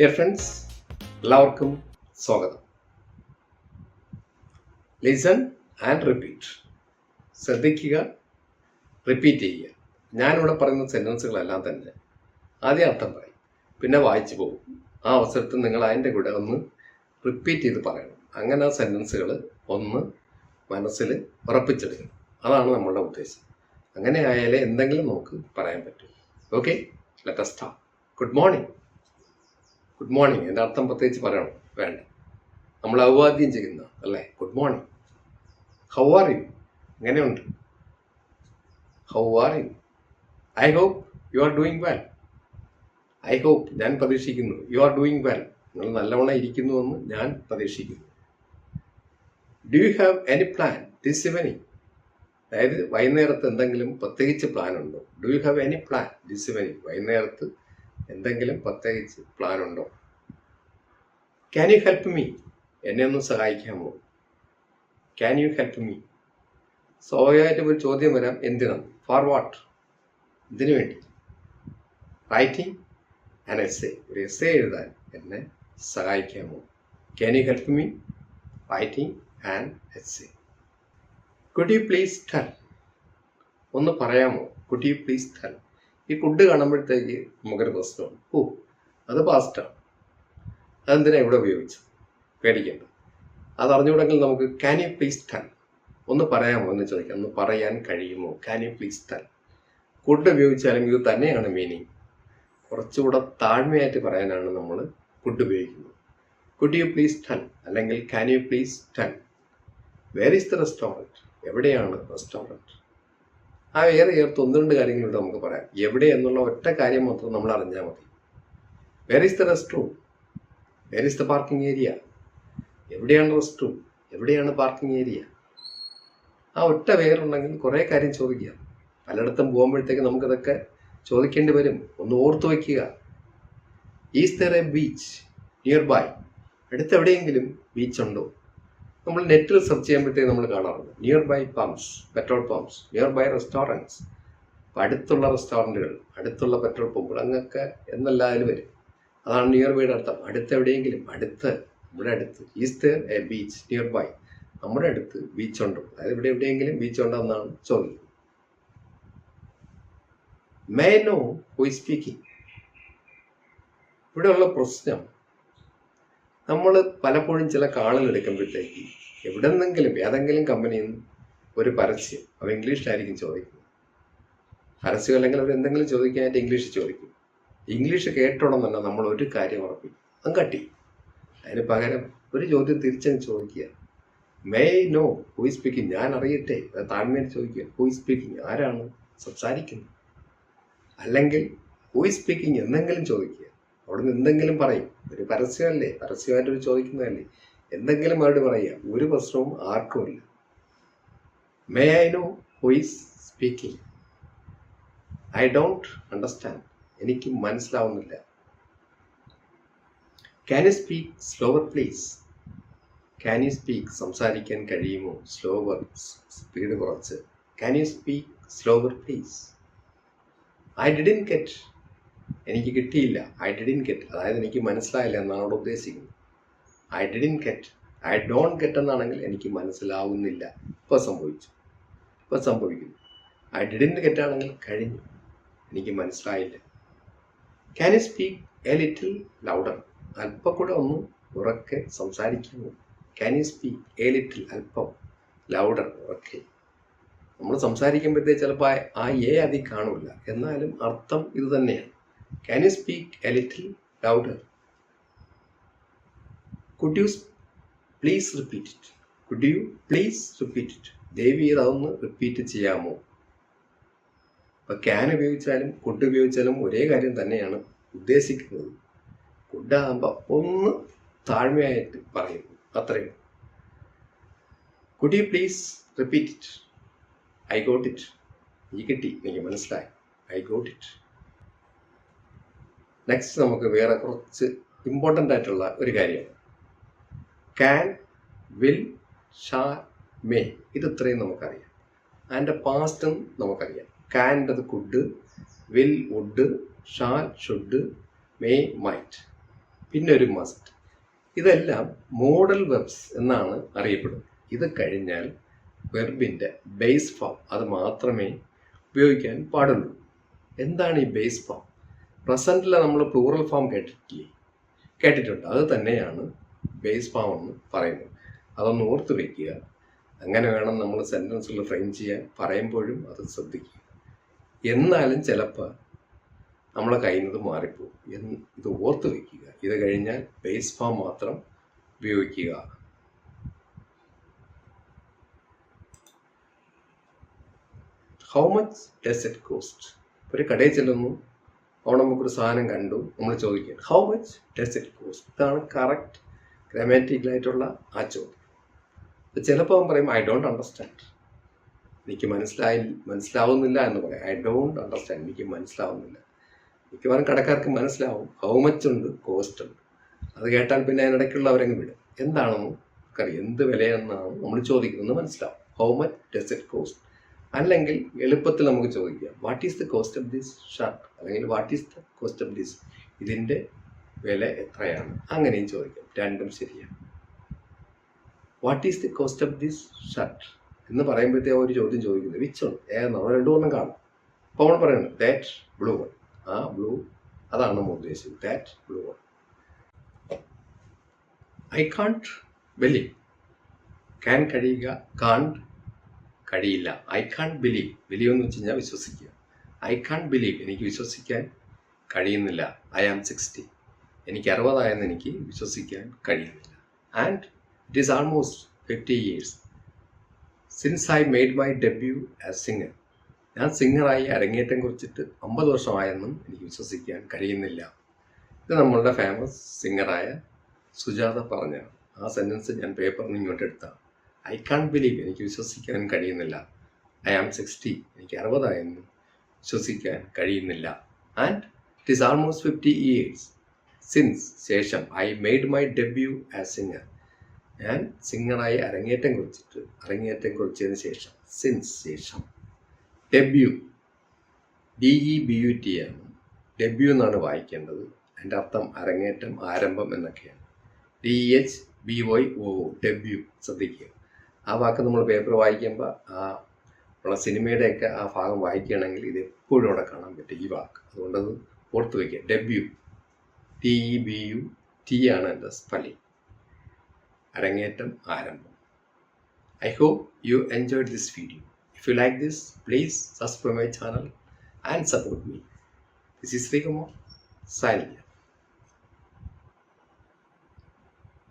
Dear friends എല്ലാവർക്കും സ്വാഗതം. Listen and repeat ശ്രദ്ധിക്കുക റിപ്പീറ്റ് ചെയ്യുക. ഞാനിവിടെ പറയുന്ന സെന്റൻസുകളെല്ലാം തന്നെ ആദ്യം അർത്ഥം പറയും. പിന്നെ വായിച്ചു പോകും. ആ അവസരത്തിൽ നിങ്ങൾ അതിന്റെ കൂടെ ഒന്ന് റിപ്പീറ്റ് ചെയ്ത് പറയണം. അങ്ങനെ ആ സെന്റൻസുകൾ ഒന്ന് മനസ്സിൽ ഉറപ്പിച്ചെടുക്കണം. അതാണ് നമ്മളുടെ ഉദ്ദേശം. അങ്ങനെ ആയാലേ എന്തെങ്കിലും നമുക്ക് പറയാൻ പറ്റും. Okay let start good morning good morning എന്റെ അർത്ഥം പ്രത്യേകിച്ച് പറയണം. വേണ്ട. നമ്മൾ അഭിവാദ്യം ചെയ്യുന്ന അല്ലേ? Good morning how are you എങ്ങനെയുണ്ട്? How are you I hope you are doing well I hope ഞാൻ പ്രതീക്ഷിക്കുന്നു യു ആർ ഡൂയിങ് വെൽ നിങ്ങൾ നല്ലവണ്ണം ഇരിക്കുന്നുവെന്ന് ഞാൻ പ്രതീക്ഷിക്കുന്നു. Do you have any plan this evening അതായത് വൈകുന്നേരത്ത് എന്തെങ്കിലും പ്രത്യേകിച്ച് പ്ലാൻ ഉണ്ടോ? Do you have any plan this evening വൈകുന്നേരത്ത് എന്തെങ്കിലും പ്രത്യേകിച്ച് പ്ലാൻ ഉണ്ടോ? ക്യാൻ യു ഹെൽപ്പ് മീ എന്നെ ഒന്ന് സഹായിക്കാമോ? ക്യാൻ യു ഹെൽപ്പ് മീ സ്വാഭാവികമായിട്ടും ഒരു ചോദ്യം വരാം എന്തിനാണ്? ഫോർ വാട്ട് ഇതിനു വേണ്ടി. റൈറ്റിംഗ് ആൻ എസ് എ ഒരു എസ് എ എഴുതാൻ എന്നെ സഹായിക്കാമോ? Can you help me writing an essay could you please tell ഒന്ന് പറയാമോ? കുഡ് യു പ്ലീസ് ടെൽ ഈ കുഡ് കാണുമ്പോഴത്തേക്ക് നമുക്കൊരു പ്രശ്നമാണ് ഓ അത് പാസ്റ്റാണ് അതെന്തിനാ ഇവിടെ ഉപയോഗിച്ചു പേടിക്കേണ്ട. അത് അറിഞ്ഞുകൂടെങ്കിൽ നമുക്ക് ക്യാൻ യു പ്ലീസ് ടെൻ ഒന്ന് പറയാമോ? എന്ന് ചോദിക്കാം. ഒന്ന് പറയാൻ കഴിയുമോ? Can you please tell could ഉപയോഗിച്ചാലും ഇത് തന്നെയാണ് മീനിങ് കുറച്ചുകൂടെ താഴ്മയായിട്ട് പറയാനാണ് നമ്മൾ കുഡ് ഉപയോഗിക്കുന്നത്. കുഡ് യു പ്ലീസ് ടെൻ അല്ലെങ്കിൽ can you please tell where is the restaurant എവിടെയാണ് റെസ്റ്റോറന്റ് ആ വേറെ ചേർത്ത് ഒന്ന് രണ്ട് കാര്യങ്ങളുണ്ട് നമുക്ക് പറയാം. എവിടെ എന്നുള്ള ഒറ്റ കാര്യം മാത്രം നമ്മൾ അറിഞ്ഞാൽ മതി. Where is the rest room where is the parking area എവിടെയാണ് റെസ്റ്റ് റൂം എവിടെയാണ് പാർക്കിംഗ് ഏരിയ ആ ഒറ്റ വേറുണ്ടെങ്കിൽ കുറേ കാര്യം ചോദിക്കുക. പലയിടത്തും പോകുമ്പോഴത്തേക്ക് നമുക്കതൊക്കെ ചോദിക്കേണ്ടി വരും. ഒന്ന് ഓർത്തു വയ്ക്കുക. Is a beach nearby അടുത്ത് എവിടെയെങ്കിലും ബീച്ച് ഉണ്ടോ? നമ്മൾ നെറ്റിൽ സെർച്ച് ചെയ്യുമ്പോഴത്തേക്ക് നമ്മൾ കാണാറുണ്ട്. Nearby pumps petrol pumps nearby restaurants അടുത്തുള്ള റെസ്റ്റോറന്റുകൾ അടുത്തുള്ള പെട്രോൾ പമ്പുകൾ അങ്ങൊക്കെ എന്നല്ലാതെ വരും. അതാണ് നിയർ ബൈയുടെ അർത്ഥം. അടുത്ത് എവിടെയെങ്കിലും അടുത്ത് നമ്മുടെ അടുത്ത് east a beach nearby നമ്മുടെ അടുത്ത് ബീച്ച് ഉണ്ടോ. അതായത് ഇവിടെ എവിടെയെങ്കിലും ബീച്ച് ഉണ്ടോ എന്നാണ് ചോദ്യം. മേ നോ ഹു സ്പീക്കിംഗ് ഇവിടെയുള്ള പ്രശ്നം നമ്മൾ പലപ്പോഴും ചില കാളുകൾ എടുക്കുമ്പോഴത്തേക്ക് എവിടെ നിന്നെങ്കിലും ഏതെങ്കിലും കമ്പനിയിൽ നിന്ന് ഒരു പരസ്യം അവ ഇംഗ്ലീഷിലായിരിക്കും ചോദിക്കുന്നത്. പരസ്യം അല്ലെങ്കിൽ അവർ എന്തെങ്കിലും ചോദിക്കാനായിട്ട് ഇംഗ്ലീഷ് ചോദിക്കും. ഇംഗ്ലീഷ് കേട്ടോണം തന്നെ നമ്മൾ ഒരു കാര്യം ഉറപ്പിക്കും. അത് കട്ടി. അതിന് പകരം ഒരു ചോദ്യം തിരിച്ചങ്ങ് ചോദിക്കുക. മേ നോ ഹു സ്പീക്കിംഗ് ഞാൻ അറിയട്ടെ. താഴ്മയിൽ ചോദിക്കുക. ഹു സ്പീക്കിംഗ് ആരാണ്? സംസാരിക്കുന്നത് അല്ലെങ്കിൽ ഹു സ്പീക്കിംഗ് എന്തെങ്കിലും ചോദിക്കുക. അവിടുന്ന് എന്തെങ്കിലും പറയും. ഒരു പരസ്യമല്ലേ? പരസ്യമായിട്ട് ഒരു ചോദിക്കുന്നതല്ലേ? എന്തെങ്കിലും മറുപടി പറയുക ഒരു പ്രശ്നവും ആർക്കുമില്ല may I know who is speaking I don't understand എനിക്ക് മനസ്സിലാവുന്നില്ല. Can you speak slower please can you speak സംസാരിക്കാൻ കഴിയുമോ? സ്ലോവർ സ്പീഡ് കുറച്ച്. Can you speak slower please I didn't get എനിക്ക് കിട്ടിയില്ല. ഐ ഡിഡിൻ കെറ്റ് അതായത് എനിക്ക് മനസ്സിലായില്ല എന്നാണ് അവിടെ ഉദ്ദേശിക്കുന്നത്. I didn't get I don't get എന്നാണെങ്കിൽ എനിക്ക് മനസ്സിലാവുന്നില്ല. ഇപ്പോൾ സംഭവിച്ചു. ഇപ്പോൾ സംഭവിക്കുന്നു. ഐ ഡിഡിൻ കെറ്റ് ആണെങ്കിൽ കഴിഞ്ഞു. എനിക്ക് മനസ്സിലായില്ല. Can you speak a little louder അല്പം കൂടെ ഒന്ന് ഉറക്കെ സംസാരിക്കുന്നു can you speak a little അല്പം ലൗഡർ ഉറക്കെ നമ്മൾ സംസാരിക്കുമ്പോഴത്തേക്ക് ചിലപ്പോൾ ആ എ അതി കാണില്ല എന്നാലും അർത്ഥം ഇത് തന്നെയാണ്. Can you speak a little louder? Could you please repeat it? Could you please repeat it? ദേവി അതൊന്ന് റിപ്പീറ്റ് ചെയ്യാമോ? ഇപ്പം ക്യാൻ ഉപയോഗിച്ചാലും കുഡ് ഉപയോഗിച്ചാലും ഒരേ കാര്യം തന്നെയാണ് ഉദ്ദേശിക്കുന്നത്. കുഡാകുമ്പോൾ ഒന്ന് താഴ്മയായിട്ട് പറയുന്നു അത്രയും. Could you please repeat it I got it ഈ കിട്ടി. എനിക്ക് മനസ്സിലായി. ഐ ഗോട്ട് ഇറ്റ് നെക്സ്റ്റ് നമുക്ക് വേറെ കുറച്ച് ഇമ്പോർട്ടന്റ് ആയിട്ടുള്ള ഒരു കാര്യം. ക്യാൻ വിൽ ഷാ മേ ഇത് ഇത്രയും നമുക്കറിയാം. അതിന്റെ പാസ്റ്റും നമുക്കറിയാം. ക്യാന്റത് could will would shall should may might പിന്നെ ഒരു മസ്റ്റ് ഇതെല്ലാം മോഡൽ വെബ്സ് എന്നാണ് അറിയപ്പെടുന്നത്. ഇത് കഴിഞ്ഞാൽ വെർബിന്റെ ബേസ് ഫോം അത് മാത്രമേ ഉപയോഗിക്കാൻ പാടുള്ളൂ. എന്താണ് ഈ ബേസ് ഫോം പ്രസന്റിൽ നമ്മൾ പ്ലൂറൽ ഫോം കേട്ടിട്ടില്ലേ? കേട്ടിട്ടുണ്ട്. അത് തന്നെയാണ് ബേസ് ഫോം എന്ന് പറയുന്നത്. അതൊന്ന് ഓർത്ത് വയ്ക്കുക അങ്ങനെ വേണം നമ്മൾ സെന്റൻസുകൾ ഫ്രെയിം ചെയ്യാൻ. പറയുമ്പോഴും അത് ശ്രദ്ധിക്കുക. എന്നാലും ചിലപ്പോൾ നമ്മളെ കയ്യിൽ നിന്ന് മാറിപ്പോകും എന്ന് ഇത് ഓർത്ത് വയ്ക്കുക ഇത് കഴിഞ്ഞാൽ ബേസ് ഫോം മാത്രം ഉപയോഗിക്കുക. How much does it cost ഒരു കടയിൽ ചെല്ലുന്നു. അവിടെ നമുക്കൊരു സാധനം കണ്ടു. നമ്മൾ ചോദിക്കുക how much does it cost ഇതാണ് കറക്റ്റ് ഗ്രാമാറ്റിക്കലായിട്ടുള്ള ആ ചോദ്യം. ചിലപ്പോൾ അവൻ പറയും ഐ ഡോണ്ട് അണ്ടർസ്റ്റാൻഡ് എനിക്ക് മനസ്സിലായി മനസ്സിലാവുന്നില്ല എന്ന് പറയും. ഐ ഡോണ്ട് അണ്ടർസ്റ്റാൻഡ് എനിക്ക് മനസ്സിലാവുന്നില്ല. മിക്കവാറും കടക്കാർക്ക് മനസ്സിലാവും ഹൗ മച്ച് ഉണ്ട്? കോസ്റ്റ് ഉണ്ട്. അത് കേട്ടാൽ പിന്നെ അതിനിടയ്ക്കുള്ളവരങ്ങ് വിടും. എന്താണെന്ന് നമുക്കറിയാം. എന്ത് വിലയെന്നാണ് നമ്മൾ ചോദിക്കുന്നത് മനസ്സിലാവും. How much does it cost അല്ലെങ്കിൽ എളുപ്പത്തിൽ നമുക്ക് ചോദിക്കാം. What is the cost of this shirt അല്ലെങ്കിൽ what is the cost of this ഇതിന്റെ വില എത്രയാണ്? അങ്ങനെയും ചോദിക്കാം. രണ്ടും ശരിയാണ്. What is the cost of this shirt എന്ന് പറയുമ്പോഴത്തേക്ക് ഒരു ചോദ്യം ചോദിക്കുന്നത് വിച്ച് ഉണ്ട് ഏതെന്നാണ് രണ്ടു ഒന്നും കാണും. അപ്പോൾ നമ്മൾ പറയുന്നത് ദാറ്റ് ബ്ലൂ വൺ ആ ബ്ലൂ അതാണ് നമ്മൾ ഉദ്ദേശിച്ചത്. That blue one I can't believe can കഴിയുക കാൺട്ട് കഴിയില്ല. ഐ കാൺ ബിലീവ് ബിലീവ് എന്ന് വെച്ച് കഴിഞ്ഞാൽ വിശ്വസിക്കുക. ഐ കാൺ ബിലീവ് എനിക്ക് വിശ്വസിക്കാൻ കഴിയുന്നില്ല. ഐ ആം സിക്സ്റ്റി എനിക്ക് അറുപതായെന്ന് എനിക്ക് വിശ്വസിക്കാൻ കഴിയുന്നില്ല. And it is almost fifty years since I made my debut as singer ഞാൻ സിംഗറായി അരങ്ങേറ്റം കുറിച്ചിട്ട് അമ്പത് വർഷമായെന്നും എനിക്ക് വിശ്വസിക്കാൻ കഴിയുന്നില്ല. ഇത് നമ്മളുടെ ഫേമസ് സിംഗറായ സുജാത പറഞ്ഞാണ് ആ സെന്റൻസ് ഞാൻ പേപ്പറിൽ നിന്ന് ഇങ്ങോട്ട് എടുത്താണ് ഐ കാൺ ബിലീവ് എനിക്ക് വിശ്വസിക്കാൻ കഴിയുന്നില്ല. ഐ ആം സിക്സ്റ്റി എനിക്ക് അറുപതായെന്ന് വിശ്വസിക്കാൻ കഴിയുന്നില്ല. And it is almost fifty years since ശേഷം I made my debut as singer ഞാൻ സിംഗറായി അരങ്ങേറ്റം കുറിച്ചിട്ട് അരങ്ങേറ്റം കുറിച്ചതിന് ശേഷം സിൻസ് ശേഷം debut D E B U T ആണ്. ഡെബ്യൂ എന്നാണ് വായിക്കേണ്ടത്. അതിന്റെ അർത്ഥം അരങ്ങേറ്റം ആരംഭം എന്നൊക്കെയാണ്. D H B Y O debut ശ്രദ്ധിക്കുക. ആ വാക്ക് നമ്മൾ പേപ്പർ വായിക്കുമ്പോൾ ആ ഉള്ള സിനിമയുടെയൊക്കെ ആ ഭാഗം വായിക്കുകയാണെങ്കിൽ ഇത് എപ്പോഴും അവിടെ കാണാൻ പറ്റും ഈ വാക്ക്. അത് ഓർത്ത് വയ്ക്കുക W T E B U T ആണ് എന്റെ സ്പെല്ലിംഗ് അരങ്ങേറ്റം ആരംഭം. I hope you enjoyed this video if you like this please subscribe my channel and support me this is Sreekumar സൈനിക